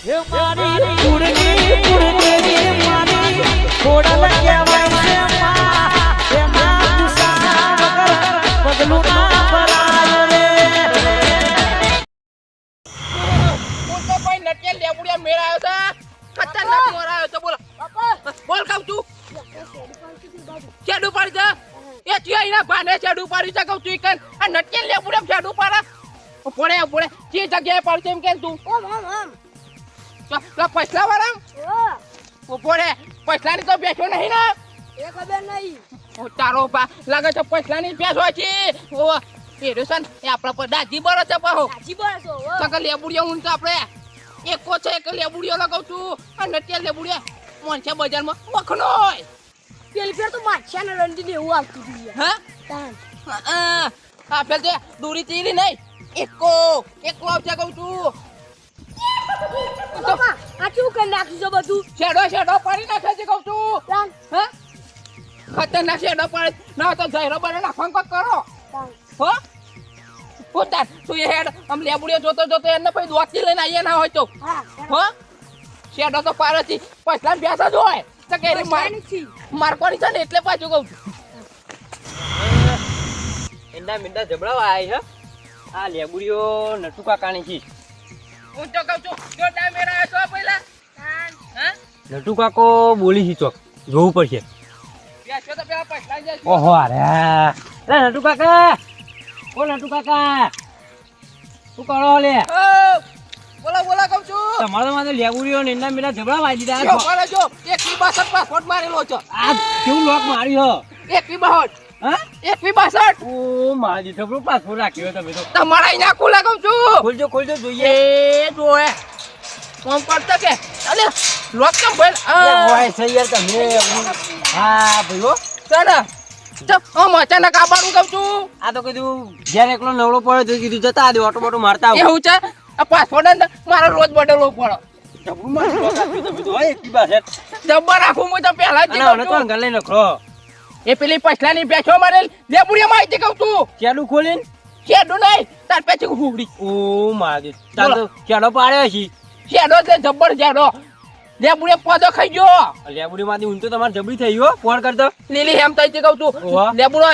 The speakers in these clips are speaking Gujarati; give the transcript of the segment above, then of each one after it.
હે છે માં ના ભરાય છે બોલો બોલ છું શેડું પાડી છે એ ત્યાં ભાને શેડું પાડી છે કહું છું કન આ નટિયા લેબુડિયા શેડું પાડે પડે પડે જે જગ્યાએ પડશે એમ કેમ તું તો તો પૈસા વાળા? પોડે પૈસાની તો બેઠો નહીં ને. ઓ તારો બા લાગે છે પૈસાની બેઠો છે. ઓ એ રેશન એ આપણા પર દાજી બરો છે પાહો. સગા લેબુડિયા હું તો આપણે એકો છે એક લેબુડિયો લગાવ છું. અને તે લેબુડિયા મોનસે બજારમાં વખનો હોય. પેલી ફેર તો માછા ને ને એવું આવતું હતું. હા? તાન. આ પેલ તે દૂરી તીરી નહીં. એકો એકલો આવશે કહું છું. આ કેવું કરી નાખ્યું બધું? શેડો શેડો પાડી નાખે છે કહું છું. હા? ખતરનાક શેડો પાડી. ના તો જહેરો બને નાખવાનું કોક કરો. હો? પોતાન તું એ હેડ આમ લેબુડિયો જોતો જોતો એને પછી દોતી લઈને આવીએ ના હોય તો. હા, હો? શેડો તો પાડે છે. પછલા બેસા જ હોય. તો કે મારવાની છે ને એટલે પાછું કહું છું. એંડા મીંડા જબડાવા આય છે આ લેબુડીઓ નટુકા કાણી છે. હું તો કહું છું જો ટાઈમ મેળા છો પહેલા. હા? નટુ કાકો બોલી છે ચોક? જોવું પડશે. ઓહો અરે. લે નટુ કાકા! ઓ નટુ કાકા! શું કરો લે? બોલા બોલા કહું છું. તમારા માટે લેબુડીઓ ને એના મીંડા જબડાવા આવી જો દીધા બોલો જો. એક વી બાસઠ પાસપોર્ટ મારેલો છો. આ કેવું લોક માર્યો એક વી બાસઠ હા? એક વી બાસઠ ઓ મારી જબરું પાસપોર્ટ રાખ્યો તમે તો. તમારા અહીંયા ખુલ્લા કહું છું. ખોલજો ખોલજો જોઈએ. એ જોએ કોમ કરતો કે? અલે લોક કેમ બોલ લે, છે યાર તમે. હા ભાઈ હો. ચાલે. આમ અચાનક આબાનું કહું છું. આ તો કીધું જ્યારે એકલો નવરો પડ્યો તો કીધું જતા દે ઓટો બોટો મારતા એવું છે? આ પાસપોર્ટ મારો રોજ બદલવો પડે. જબરું હોય રાખું હું તો પહેલા જ તો લઈ નખરો એ પેલી પછલાની બેઠો મારે લેબુડિયા માહિતી કહું તું કેડું ખોલીને? ચેડું નહીં તાર પછી હુવડી ઓ મારી તાર તો કેડો પાડ્યો છે શેડો એટલે જબ્બર શેડો લેબુડિયા પોદો ખાઈ ગયો. લેબુડી માંથી ઊંચો તમારે જબડી થઈ ગયો ફોન કરતો. લીલી હેમ થઈ છે. કહું તું. લેબુડો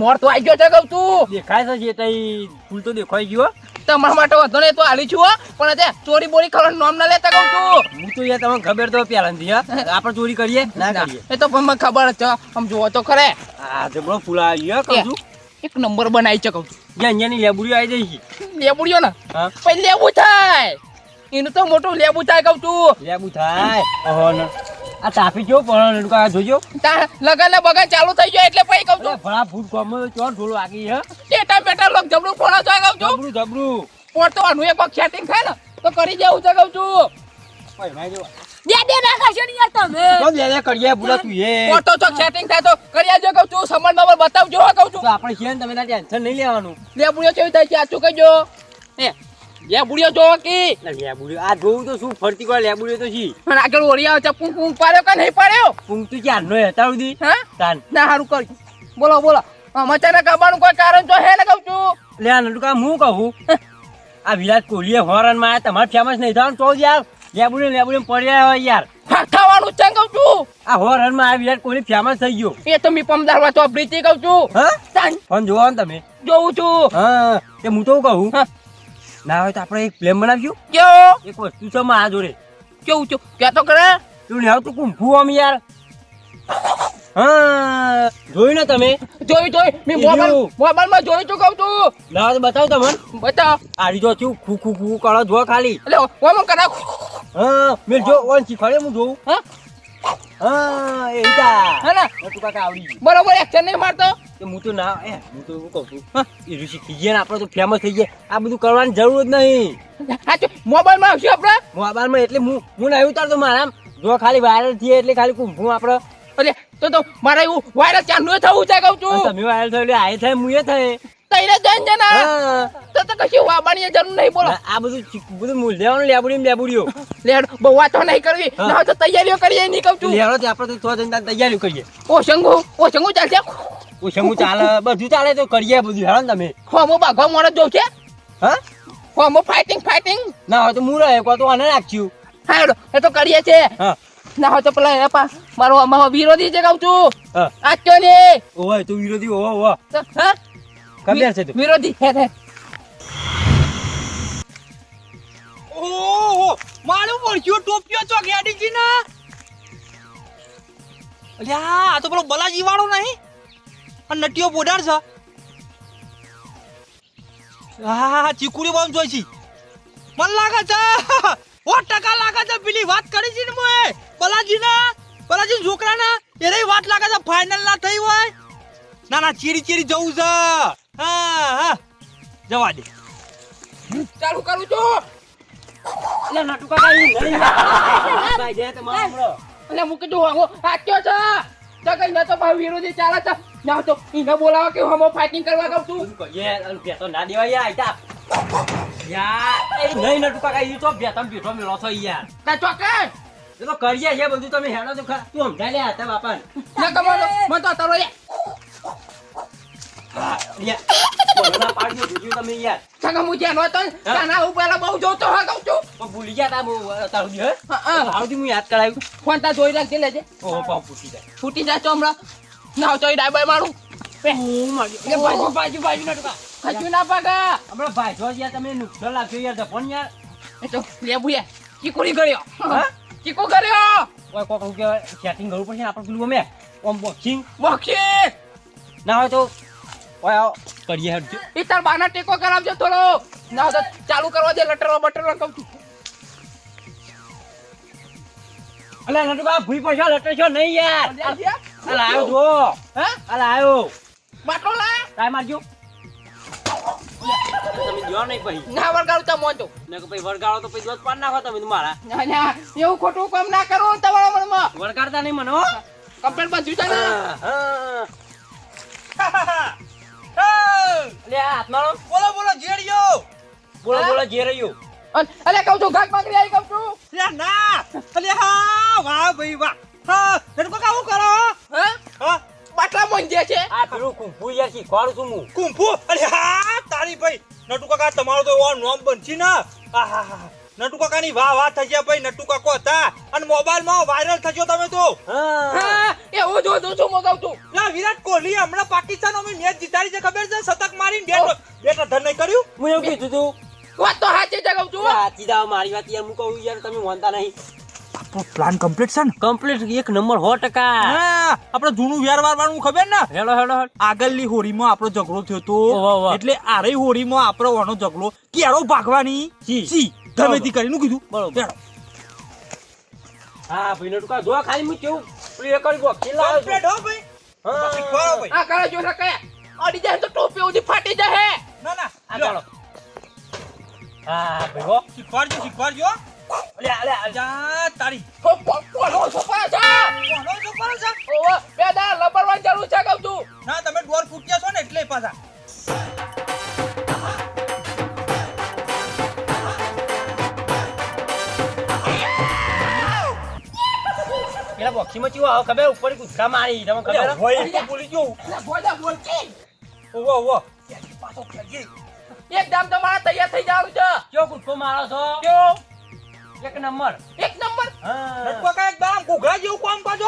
મોર તો આવી ગયો છે કહું છું. દેખાય છે જે તઈ ફૂલ તો દેખાઈ ગયો તમારા માટે વધો નહીં તો હાલી છું પણ અત્યારે ચોરી બોરી ખબર નામ ના લેતા કહું છું. હું તો યાર તમને ખબર તો પેલા નથી આપણે ચોરી કરીએ ના કરીએ. એ તો મને ખબર છે આમ જોવો તો ખરે. આ જબરો ફૂલ આવી ગયો કહું છું. એક નંબર બનાવી છે કહું છું. જ્યાં અહીંયાની લેબુડી આવી જાય છે. લેબુડિયો ને? પછી લેબુ થાય. એનું તો મોટું લેબુ થાય કહું છું. લેબુ થાય. ઓહો આ તાપી જો પણ નડકા જોજો. તાર લગન ને બગન ચાલુ થઈ ગયો એટલે પછી કહું છું. ભણા ફૂટ કોમ ચોર ઢોલો આગી હે? ટેટા પેટા લોક જબડું ફોડા છે કહું છું. જબરું જબરું. પોતવાનું એક વખત સેટિંગ થાય ને તો કરી જવું છે કહું છું. ભાઈ ભાઈ જો. બે ના કરશો ને યાર તમે. તો દે દે કરીએ તું એ પોતો ચોક સેટિંગ થાય તો કરી આવજો કહું છું. સમન નંબર બતાવજો કહું છું. આપણે છીએ ને તમે ટેન્શન નહીં લેવાનું. લેબુડિયો કેવી થાય છે આ કહેજો. એ લેબુડિયો જો કે? લેબુડિયો આ જોવું તો શું ફરતી કોઈ લેબુડિયો તો છી પણ આગળ ઓળી આવે છે પૂંક પૂંક પાડ્યો કે નહીં પાડ્યો? ઊંઘ તું ક્યાં નો હતા સુધી હા? તાન. ના સારું કર. બોલો બોલો. મચાને કબાનું કોઈ કારણ તો હે ને કહું છું? લે આ નટુકા હું કહું? આ વિરાટ કોહલીએ હોરનમાં તમારે ફેમસ નહીં થવાનું તો યાર. લેબુડિયો લેબુડિયો પડ્યા હોય યાર. ખાવાનું છે કહું છું. આ હોરનમાં આ વિરાટ કોહલી ફેમસ થઈ ગયો. એ તો મી પમદાર વાતો પ્રીતિ કહું છું. હા? તાન. ફોન જોવો ને તમે. જોઉં છું. હા તે હું તો કહું. હા. ના હોય તો આપણે એક પ્લેન બનાવ્યું કેવો એક વસ્તુ છે મારા જોડે. કેવું છું? ક્યાં તો કરે? તું ને તું કુંભું આમ યાર. હા જોયું ને તમે? જોઈ જોઈ મેં મોબાઈલ મોબાઈલમાં છું કહું છું. લાવો તો બતાવ તમને. બતાવ. આ જો છું ખુ ખુ ખુ કરો જો ખાલી. એટલે ઓમ કરા હા મેં જો ઓન શીખવાડે હું જોઉં. હા? હા એ ઈતા હે ને. નટુ કાકા આવડી બરોબર એક્શન નહીં મારતો? કે હું તો ના એ હું તો એવું કહું છું. હા એ ઋષિ થઈ ગયા ને આપણે તો ફેમસ થઈ ગયા. આ બધું કરવાની જરૂર જ નહીં. સાચું મોબાઈલમાં આવશે આપડે? મોબાઈલમાં એટલે હું હું ના ઉતારતો મારા જો ખાલી વાયરલ થઈએ એટલે ખાલી કુંભું આપણે એટલે તો તો મારે એવું વાયરસ ચાલુ થવું છે કહું છું. તમે વાયરલ થયો એટલે આ થાય હું એ થાય. જઈને તો તો કશી વાબાની જરૂર નહીં બોલો. આ બધું બધું મૂલ લેબુડી લેબુડીઓ લેડ બહુ વાતો નહીં કરવી. ના તો તૈયારીઓ કરીએ નહીં કહું છું. લેવાનો તે આપણે તો જઈને તૈયારી કરીએ. ઓ શંગુ ઓ શંગુ ચાલશે. ઓછું હું ચાલે બધું ચાલે તો કરીએ બધું હેરાન તમે. હોમો બાઘો મોણસ જોઉં છે હા? હોમો ફાઇટિંગ ફાઇટિંગ ના હોય તો હું રહે કો તો આને રાખ્યું હેડો એ તો કરીએ છે હા. ના હોય તો પેલા એ પા મારો વિરોધી છે કહું છું. હા. આ કયો ને ઓય તું વિરોધી ઓવા ઓવા. હા? ખબર છે તું. વિરોધી હે હે ઓહો મારું પડ્યું ટોપિયો ચોક યાડીજી ના અલ્યા આ તો પેલો બલાજી વાળો નહીં? અને નટિયો બોડાર છે. હા ચીકુડી બોમ્બ જોઈ છી. મન લાગે છે ઓ ટકા લાગે છે પેલી વાત કરી છે ને મોએ બલાજી ના બલાજી છોકરા ના એની વાત લાગે છે ફાઇનલ ના થઈ હોય. ના ના ચીરી ચીરી જવું છે. હા હા. જવા દે. ચાલુ કરું છું. એટલે નટુ કાકા ઈ નહીં ભાઈ જે તમારો હમણો. એટલે મૂકી દઉં હું આચ્યો છે. તો કઈ ન તો ભાઈ વિરોધી ચાલે છે. ના તો એને બોલાવો કે હમો ફાઇટિંગ કરવા કહું છું. શું કે તો ના દેવા યાર, આયતા. યાર, એ નહીં નટુ કાકા, ઈ તો બેતમ બેઠો મેલો છો યાર. તા ચોકન એ તો કરીએ છે બધું તમે હેડો તો. તું સમજાય લે તારા બાપા ના કમાલો મને તો તારો યાર. હા, યાર. બોલો ના પાડજો, જોજો તમે યાર. સંગ હું જ્યાં નહોતો ને, ત્યાંના હું પહેલા બહુ જોતો હા કહું છું પણ ભૂલી ગયા તા બહુ, તારું દી, હે? હા, હા. હું યાદ કરાવ્યું. ફોન તા જોઈ રાખજે લેજે ઓહો, પાવ ફૂટી જાય. ફૂટી જાય તો હમણાં ના તો એ ડાયબર મારું બે. એ બાજુ, બાજુ, બાજુ નટુ કાકા. ખજુ ના પાકા હમણાં ભાઈજો યાર તમે નુકસાન લાગશે યાર જપણ યાર એ તો લેબુ યાર ચીકુડી કર્યો હા? ચીકુ કર્યો ઓય કોક હું કહેવાય સેટિંગ કરવું પડશે આપણે પેલું અમે ઓમ બોક્સિંગ બોક્ષી ના હોય તો ઓય આવો. કરીએ હેડજો એ તાર બાના ટેકો કરાવજો થોડો. ના તો ચાલુ કરવા દે લટરવા બટરવા કહું છું. અલે નટુ કાકા ભૂઈ પૈસા લટે છો નહીં યાર. અલે આવ્યો જો હા? અલે આવ્યો બાટલો લાય ટ્રાય મારજો. તમે જો નહીં પછી? ના વળગાડું તા મોંતો ને કે પછી વળગાડો તો પછી દોત પાડ નાખો તમે મારા. ના ના એવું ખોટું કામ ના કરો તમારા મનમાં. વળગાડતા નહીં મને હો. કમ્પ્લેટ બાંધ્યું છે ને? હા, લો. બોલો બોલો જેડિયો બોલો? બોલો જે રહ્યું અન- અલે કહું છું આવી કહું છું. લે ના! અલે હા વાહ ભાઈ વાહ. હા તને કોકા કરો? હા? હા? બાટલા મોંજે છે. આ પેલું કુંફુ યાર શીખવાડું છું હું. કુંફુ અરે હા તારી ભાઈ. નટુ કાકા તમારો તો એવો નોમ બનશી ને? આહાહા. નટુ કાકાની વાહ વાહ થઈ ગયા ભાઈ નટુ કાકો હતા. અને મોબાઈલમાં વાયરલ થજો તમે તો. એ હા એવું જો છું હું છું. લા વિરાટ કોહલી હમણાં પાકિસ્તાન અમે મેચ જીતાડી છે ખબર છે? શતક મારીને બેટ બેટ ધન નહીં કર્યું? હું એવું કીધું તું. વાત તો સાચી છે કહું છું સાચી દાવ મારી વાત યાર હું કહું યાર તમે માનતા નહીં. આપણો પ્લાન કમ્પ્લીટ છે ને? કમ્પ્લીટ એક નંબર સો ટકા. આપણે જૂનું વ્યાર વારવાનું ખબર ને? હેલો હેલો હેડો આગળની હોળીમાં આપણો ઝઘડો થયો તો. એટલે આરે હોળીમાં આપણો વાનો ઝઘડો કેરો ભાગવાની? સી. સી ગમેતી કરીને કીધું? બરોબર. હા ભાઈ નટુકા જો ખાલી હું કેવું પેલું કરી ગો લાવ્યો કમ્પ્લીટ હો ભાઈ. હા. ભાઈ. આ કરે જો રકાય અડી જાય તો ટોપી ઉધી ફાટી જાય ના ના આ ચાલો. હા ભાઈ હો. શીખવાડજો શીખવાડજો. અલે અલે આજા તારી. ઓ પો- પોલો છોકરા છે. કોનો છોકરો છે? ઓ બેડા દાડા જરૂર છે કહું છું. ના તમે ડોર ફૂટ્યા છો ને એટલે પાછા. પેલા બોક્સી માં ચેવું આવે ખબર? ઉપર ગુસ્સા મારી. તમે ખબર? હોય બોલી જો લે, ગોડા બોલકી. ઓવો ઓવો એકદમ તમારા તૈયાર થઈ જાવ છે. કયો ગુસ્સો મારો છો? કયો? એક નંબર. એક નંબર? હા. લટકો કા એકદમ ઘોઘરા જેવું કામ કરજો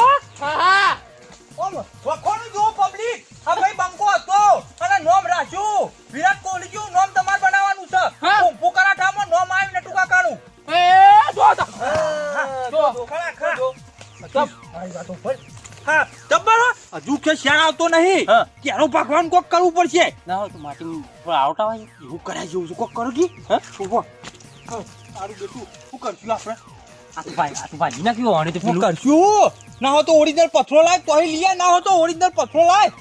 નહીં. ક્યારો ભગવાન કોક કરવું પડશે. ના હોય તો માટી આવતા હોય. એવું કરાય જેવું છું કોક કરો કે હા? ઊભો. તારું બેટું શું કરશું આપણે? આ તો ભાઈ આ તો ભાજી નાખ્યું આને તો શું કરશું? ના હો તો ઓરિજિનલ પથરો લાય તોય લીયા ના હો તો ઓરિજિનલ પથરો લાય.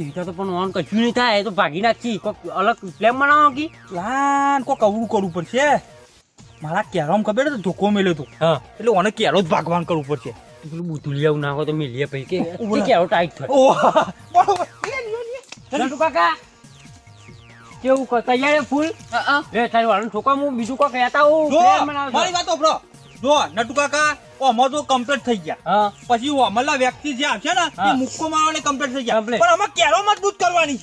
એ તો પણ ઓન કશું નહીં થાય એ તો ભાગી નાખી. કોક અલગ પ્લેન બનાવો કે? લાન કોક અવળું કરવું પડશે. મારા કેરમ ખબર તો ધોકો મેલ્યો તો. હા. એટલે ઓને કેરો જ ભાગવાન કરવું પડશે. પેલું ના હોય તો મિલીએ પછી કે કેવો ટાઈટ થાય ઓહ બરોબર લે, લે, લે. નટુ કાકા. કેવું ક- તૈયાર ફૂલ? હા, હા. લે તારી વાળું છોકરા હું બીજું કોક કહેતા હું પ્લેન મારી વાતો બ્રો જો નટુ કાકા ઓમાં તો કમ્પ્લીટ થઈ ગયા. પછી ઓમલા વ્યક્તિ જે આવશે ને. એ મુક્કો મારવાને કમ્પ્લીટ થઈ ગયા. પણ આમાં કેરો મજબૂત કરવાની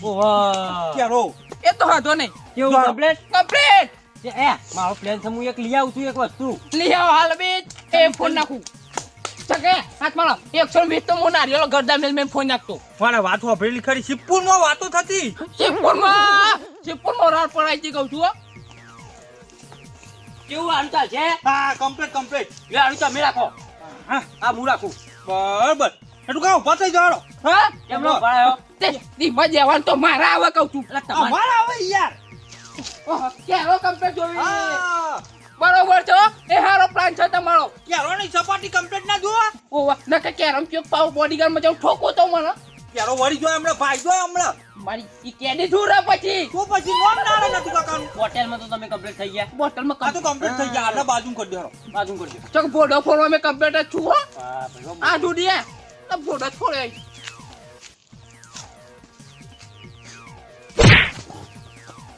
કેરો. એ તો વાંધો નહીં. કેવું. કમ્પ્લેટ કમ્પ્લીટ એ મારો પ્લાન છે હું એક લઈ આવું છું એક વસ્તુ. લઈ આવો હાલ બેજ એ ફોન નાખું. ચકે હાથ મારો. એકસો વીસ તો હું નારિયેળ ગરદા મેલ મેં ફોન નાખતો. મારે વાત વાપરેલી ખરી સિપ્પુરમાં વાતો થતી. શિવપુરમાં? શિવપુરમાં રાડ પડાઈ જી કહું છું હો. કેવું આનું ચાલશે હા કમ્પ્લીટ કમ્પ્લીટ લે આનું તમે રાખો. હા. આ હું રાખું. બરાબર. એટલું કાં ઊભા થઈ જવાનો? હા? કેમ નો તે ધીમા જવાનું તો મારા આવે કહું છું. મારા આવે યાર. ઓહો, ક્યારો કમ્પ્લેટ જોવી બરોબર છો? પ્લાન છે તમારો. કેરોની સપાટી કમ્પ્લીટ ના જોવા ઓવા કે કેરમ ચોક પાવ બોડીગાર્ડમાં જાઉં ઠોકો તો મને. કેરો વળી જોય હમણાં ભાઈ જોય હમણાં. મારી ઈ કેદી શું પછી. તો પછી નોમ ના નથી નતું હોટેલમાં તો તમે કમ્પ્લીટ થઈ ગયા. બોટલમાં આ તો કમ્પ્લીટ થઈ ગયા આલા બાજુ કરી દેરો બાજુ કરી દે ચક બોડો ફોડવા મેં કમ્પ્લીટ જ છું. આ દુડિયા તો બોડો છોડે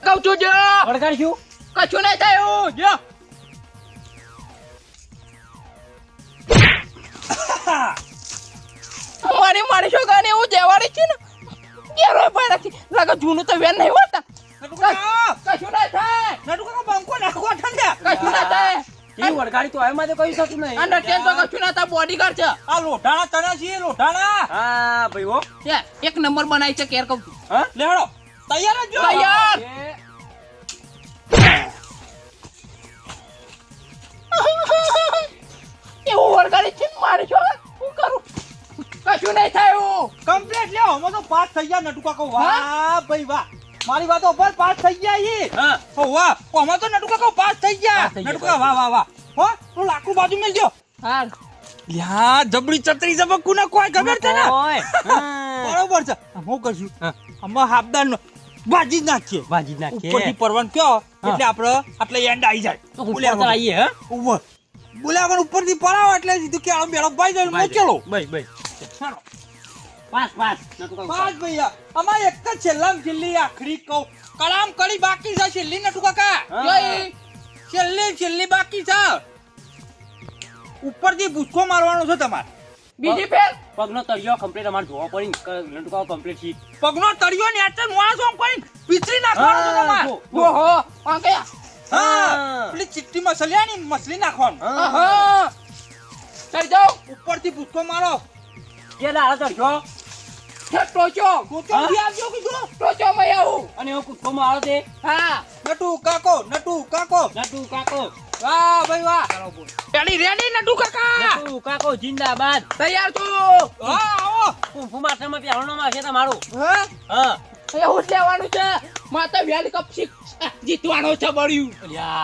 કહું છું જો. વળગાડશું કશું નહીં થયું જો. મારી છોકરાને એવું દેવાડી છે ને. ભાઈ નથી લાગે જૂનું તો વેન નહીં હોતા. કશું ના થાય. બંકો નાખવા કશું ના થાય. એ વળગાડી તો એમાં તો કઈ થતું નહીં. અને ટ્રેન તો કશું ના થાય. બોડીગાર્ડ છે. આ લોઢાણા તને લોઢાણા. હા ભાઈ હો. છે. એક નંબર બનાવી છે કેર કહું છું. હા? તૈયાર જ જો. તૈયાર. કશું નહીં થયું કમ્પ્લીટ લ્યો. અમે તો પાસ થઈ ગયા નટુકા કહું. વાહ ભાઈ વાહ. મારી વાતો ઉપર પાસ થઈ ગયા ઈ. હા. ઓ વાહ અમે તો નટુકા કહું પાસ થઈ ગયા. પાસ થઈ ગયા, નટુ કાકા વાહ વાહ વાહ. હો તું લાકડું બાજુ મેલજો હા. યા જબડી ચતરી જબકુ ના કોઈ ખબર છે ને? બરોબર છે. હું કરશું. આમાં હાબદાર બાજી જ નાખીએ. ભાજી નાખીએ. ઉપરથી પરવાન કયો એટલે આપણે આટલે એન્ડ આવી જાય. બોલ્યા આવીએ હા? ઉપર બોલ્યા પણ ઉપરથી પડાવો એટલે સીધું કે આમ બેડો ભાઈ જાય મોચેલો ભાઈ. ભાઈ પાસ પાસ નતું ભૈયા. અમારે એક જ છેલ્લામાં છેલ્લી આખરી કહું. કલામ કડી બાકી છે છેલ્લી નટુ કાકા. છેલ્લી છેલ્લી બાકી છે. ઉપરથી ભૂસકો મારવાનો છે તમારે. બીજી ફેર? પગનો તળિયો કમ્પ્લીટ અમારે જોવો પડી નટુકાઓ કમ્પ્લીટ છે. પગનો તળિયો ને એટલે માણસો આમ કરીને પીતરી નાખવાનો છે તમારે. જો, જો. ઓહો આ કયા? હા. હા. ચીટી ચિટ્ટી મસલિયાની મસલી નાખવાનું. હા. જાઓ. ઉપરથી ભૂસકો મારો. કે દાડો છે ટોચો કોચોથી આવજો કીધું. ટોચો માં આવું. અને એવો કૂદકો મારો તે હા નટુ કાકો નટુ કાકો. નટુ કાકો. વાહ ભાઈ વાહ. રેડી રેડી નટુ કાકા. નટુ કાકો જિંદાબાદ. તૈયાર છું? હા આવો. કુંફુ માથામાં પહેરવાનો માં છે તમારું. હા? હા. એવું લેવાનું છે. માતા વર્લ્ડ કપ જીતવાનો છે બળ્યું.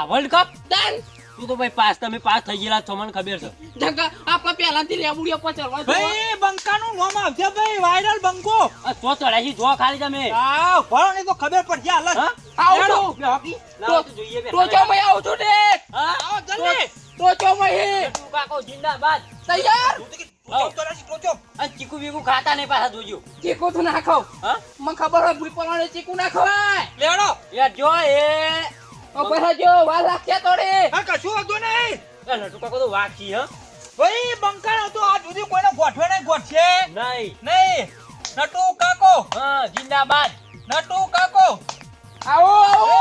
World cup done. તું તો ભાઈ પાસ તમે પાસ થઈ ગયેલા છો મને ખબર છે. આપણે પહેલાથી લેબુડિયા પચારવા ભાઈ બંકાનું નામ આવશે ભાઈ વાયરલ બંકો. તો ચડાઈ જો ખાલી તમે. ભણો ને તો ખબર પડશે હાલ. આવો તો જોઈએ બે. ટોચો માં આવું છું ને. આવો જલ્દી. તો ચો ભાઈ. તું કાકો જિંદાબાદ. તૈયાર? તું તો તો ચીકુ બીકુ ખાતા નહીં પાછા જોજો. ચીકુ તો ના ખાવ હા? મને ખબર હોય ભૂલ પડવાનું ચીકુ નાખો લેડો યાર જો એ જો તોડે આ કશું હતું નહીં. તો ભાઈ આ સુધી કોઈને ગોઠવે નહીં ગોઠશે. નહીં. નહીં. નટુ કાકો. હા જિંદાબાદ. નટુ કાકો. આવો આવો.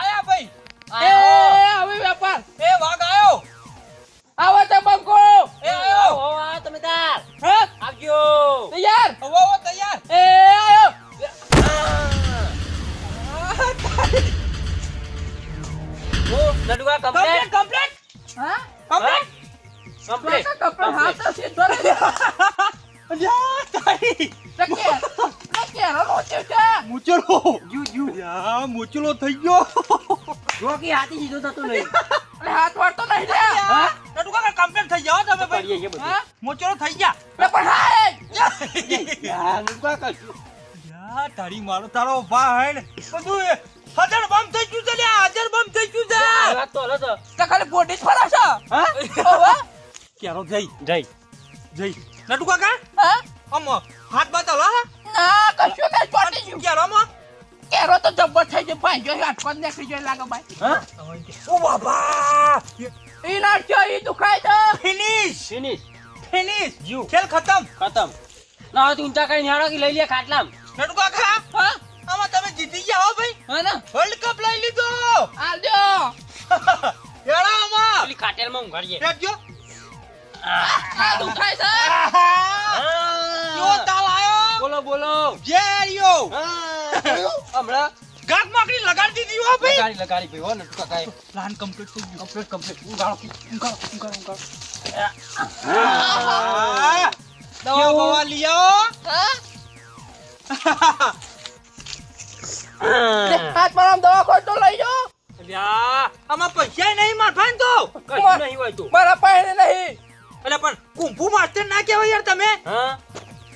આયા ભાઈ. એ હવે વેપાર. એ વાઘ આવ્યો આવો તો કાકા કમ્પ્લીટ? Complete complete? હા? કમ્પ્લીટ? કમ્પ્લીટ. કપડા હાથ તો સીધો અલ્યા તારી. મુચલો જુ જુ. યા મુચલો થઈ ગયો. જોકી હાથી સીધો થતો નહીં. અરે હાથ વાળતો નહીં લે. હા? નટુ કાકા કમ્પ્લીટ થઈ જાવ તમે ભાઈ. હા? મુચલો થઈ ગયા. પણ હા યાર નટુ કાકા શું? યા તારી મારો તારો ભાઈ ને બધું હાજર બમ થઈ ગયું છે લ્યા હાજર વાત તો હલો તો તો ખાલી બોડી જ ફરા છે હા કેરો જઈ. જઈ. જઈ. નટુ કાકા? હા? આમ હાથ બાત હલો ના કશું કઈ ચોટી ગયું. કેરો મો કેરો તો જબ્બર થઈ ગયો. ભાઈ જો હાથ પર નીકળી જાય લાગે ભાઈ. હા? ઓ બાબા! ઈ ના જો ઈ દુખાય છે. ફિનિશ! ફિનિશ. ફિનિશ! યુ ખેલ ખતમ! ખતમ. ના હવે તું ઊંચા કરીને નિહાળો કે લઈ લે ખાટલામ. નટુ કાકા? હા? આમાં તમે જીતી ગયા હો ભાઈ. હા ને? વર્લ્ડ કપ લઈ લીધો! આલજો હેડા આમાં. પેલી ખાટેલમાં ઊંઘાડીએ. બેઠજો આ દુખાય છે? કેવો તાલ આયો. બોલો બોલો. જે હમણાં. ગાંઠ માકડી લગાડી દીધી હો ભાઈ. લગાડી લગાડી ભાઈ હો ને ટૂંકા કાંઈ. પ્લાન કમ્પ્લીટ થઈ ગયો. કમ્પ્લીટ કમ્પ્લીટ ઊંઘાડો ઊંઘાડો ઊંઘાડો ઊંઘાડો. દવા બવા લઈ આવો. હા. હાથ મારા દવા ખોટો લઈ જાઓ. આમાં પૈસા નહીં માર ભાઈ તો. કશું નહીં હોય તું. મારા પાસે નહીં. એટલે પણ કુંફુ માસ્ટર ના કહેવાય યાર તમે. હા?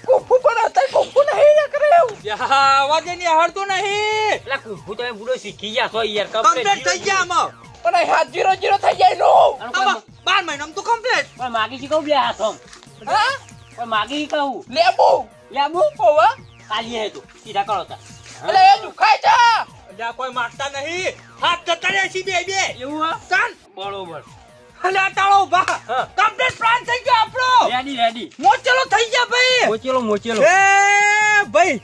કુફુ પણ હતા કુફુ નહીં ને કરે એવું. યા, અવાજ એની નહીં. એટલે કુંફુ તમે બુડો શીખી ગયા છો યાર કમ્પ્લીટ થઈ ગયા આમાં. પણ હાથ જીરો જીરો થઈ જાય નો બાર મહિનામાં તો કમ્પ્લીટ પણ માગી શીખવું બે હાથો હા? પણ માગી કહું? લેબુ. લેબુ? હોવા. કાલી હે તું. સીધા કરો તા એટલે એ દુખાય છે. અલ્યા કોઈ મારતા નહીં. હાથ જતા બે બે. એવું હા? ચાલ. બરોબર. અલ્યા તાળો ઊભા. કમ્પ્લીટ પ્લાન થઈ ગયો આપણો. રેડી રેડી મોચેલો થઈ ગયા ભાઈ. મોચેલો મોચેલો. એ ભાઈ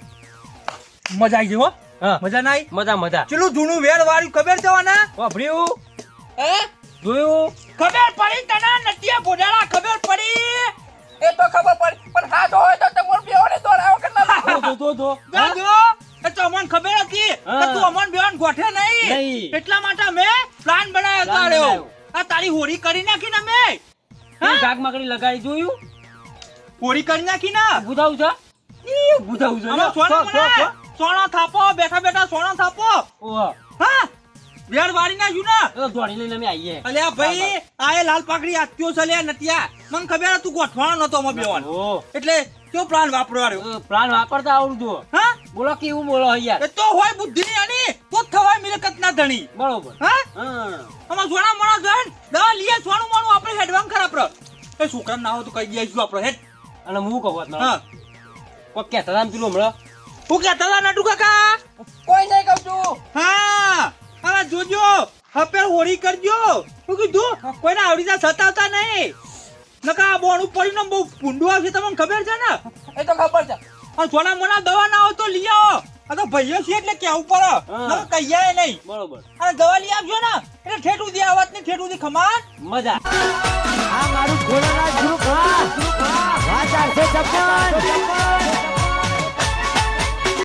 મજા આવી ગઈ હો. હા. મજા ના આવી? મજા મજા. ચેલું જૂનું વેર વાળ્યું ખબર છે ને વાપર્યું હે? જોયું? ખબર પડી તને? નટિયા બોડાળા ખબર પડી? એ તો ખબર પડી. પણ હાથ હોય તો તમારે બેઓને દોડાવો કે ના જો જો જો જો. હા? ગાજો એ તો અમને ખબર હતી કે તું અમન બેવાન ગોઠે નહીં. એટલા માટે મે પ્લાન બનાવ્યો તો આડ્યો આ તારી હોરી કરી નાખી ને મે તું ગાગ માકડી લગાઈ જોયું? હોરી કરી નાખી ના? બુધાવું છે ઈ બુધાવું છે અમે સોના સોના થાપો બેઠા બેઠા સોના થાપો. ઓહો. હા? વેર વાળી નાખ્યું જુના તો દોડી લઈને અમે આવીએ અલ્યા ભાઈ આ એ લાલ પાકડી આત્યો છે લે નટિયા મને ખબર હતું ગોઠવાનો નતો અમે બેવાન એટલે કયો પ્લાન વાપરવાનો પ્લાન વાપરતા આવડું જો હા? બોલો કેવું બોલો યાર એ તો હોય બુદ્ધિ ની આની પોત થવાય મિલકત ના ધણી. બરોબર. હા? હા. આમાં સોના મોણા જોઈન દવા લીએ સોનું મોણું આપણે હેડવાન ખરા રો એ છોકરા ના હોય તો કઈ દઈશું આપણે હેડ. અને હું કહું વાત હા. કોઈ કહેતા હતા ને પેલું હમણાં? હું કહેતા હતા નટુ કાકા? કોઈ નહીં કહું છું. હા. હા જોજો. હપે હોળી કરજો. હું કીધું કોઈને આવડી જા સતાવતા નહીં. નકા બોણું પડ્યું પડીને બહુ ભૂંડું આવશે તમને ખબર છે ને? એ તો ખબર છે. સોના મોના દવા ના હોય તો લઈ આવો. આ તો ભાઈઓ છે એટલે કેવું પડે. કહીએ નહીં. બરોબર. અને દવા લઈ આવજો ને. એટલે ઠેઠું દી આવત ને ઠેઠું દી ખમાર મજા. આ મારું ખોરાના ગ્રુપ હા વાત ચાલશે છપ્પન